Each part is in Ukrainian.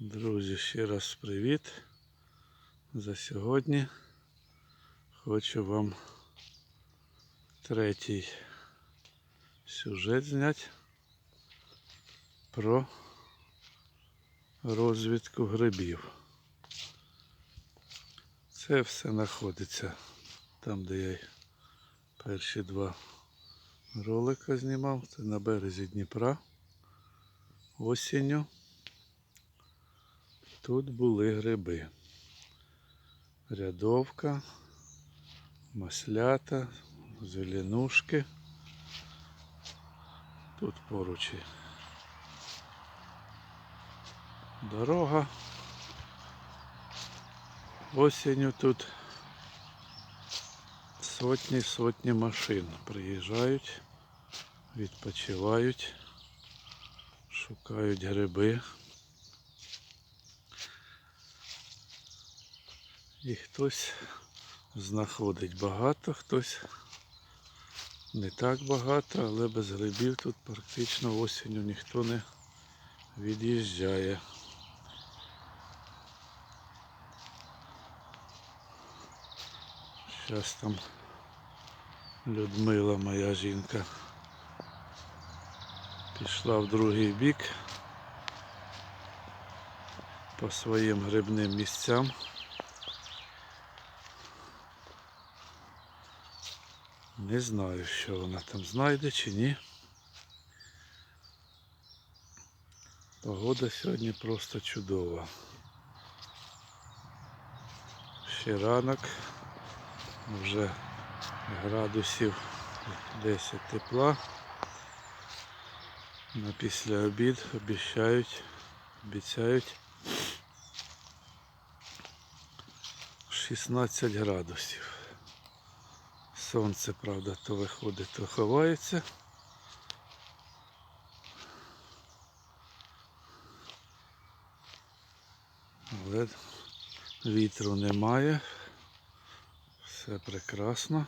Друзі, ще раз привіт. За сьогодні хочу вам третій сюжет зняти про розвідку грибів. Це все знаходиться там, де я перші два ролика знімав. Це на березі Дніпра осінню. Тут були гриби. Рядовка, маслята, зеленушки. Тут поруч дорога. Осінню тут сотні сотні машин приїжджають, відпочивають, шукають гриби. І хтось знаходить багато, хтось не так багато, але без грибів тут практично осінню ніхто не від'їжджає. Зараз там Людмила, моя жінка, пішла в другий бік по своїм грибним місцям. Не знаю, що вона там знайде чи ні. Погода сьогодні просто чудова. Ще ранок, вже градусів 10 тепла. На після обід обіцяють, обіцяють 16 градусів. Сонце, правда, то виходить, то ховається. Але вітру немає. Все прекрасно.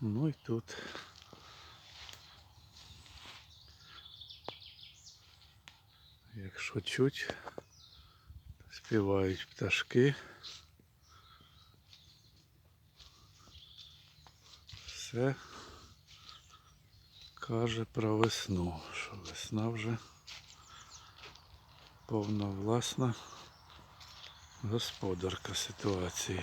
Ну і тут. Якщо чуть, співають пташки. Все каже про весну, що весна вже повновласна господарка ситуації.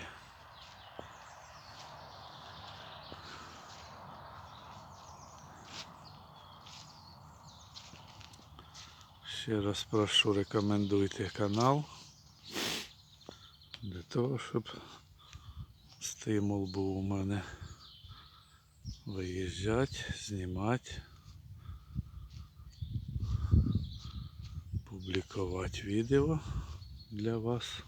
Ще раз прошу рекомендуйте канал для того, щоб стимул був у мене виїжджати, знімати, публікувати відео для вас.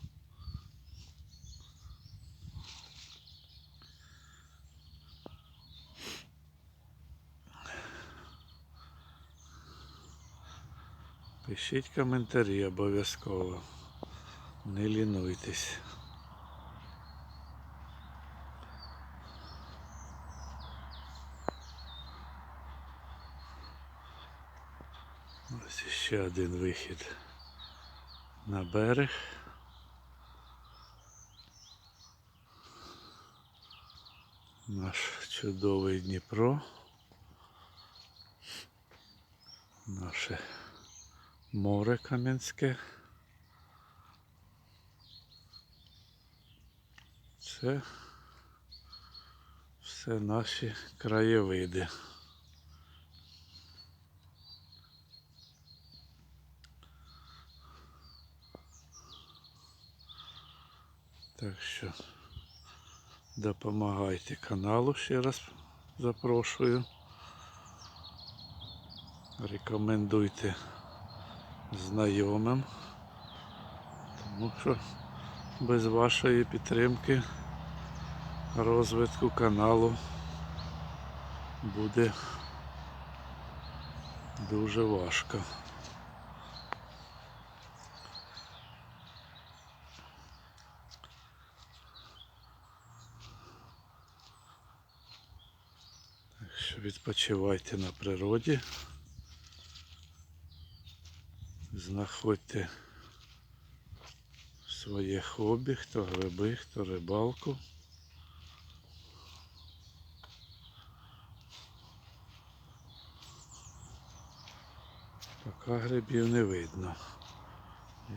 Пишіть коментарі обов'язково. Не лінуйтесь. Ось ще один вихід на берег. Наш чудовий Дніпро. Наше море Кам'янське. Це все наші краєвиди. Так що допомагайте каналу, ще раз запрошую. Рекомендуйте знайомим, тому що без вашої підтримки розвитку каналу буде дуже важко. Що відпочивайте на природі. Знаходьте своє хобі, хто гриби, хто рибалку. Поки грибів не видно.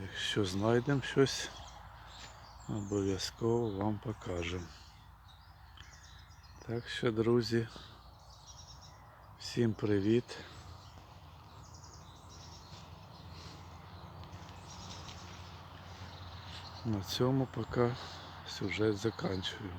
Якщо знайдемо щось, обов'язково вам покажемо. Так що, друзі, всім привіт. На цьому поки сюжет заканчую.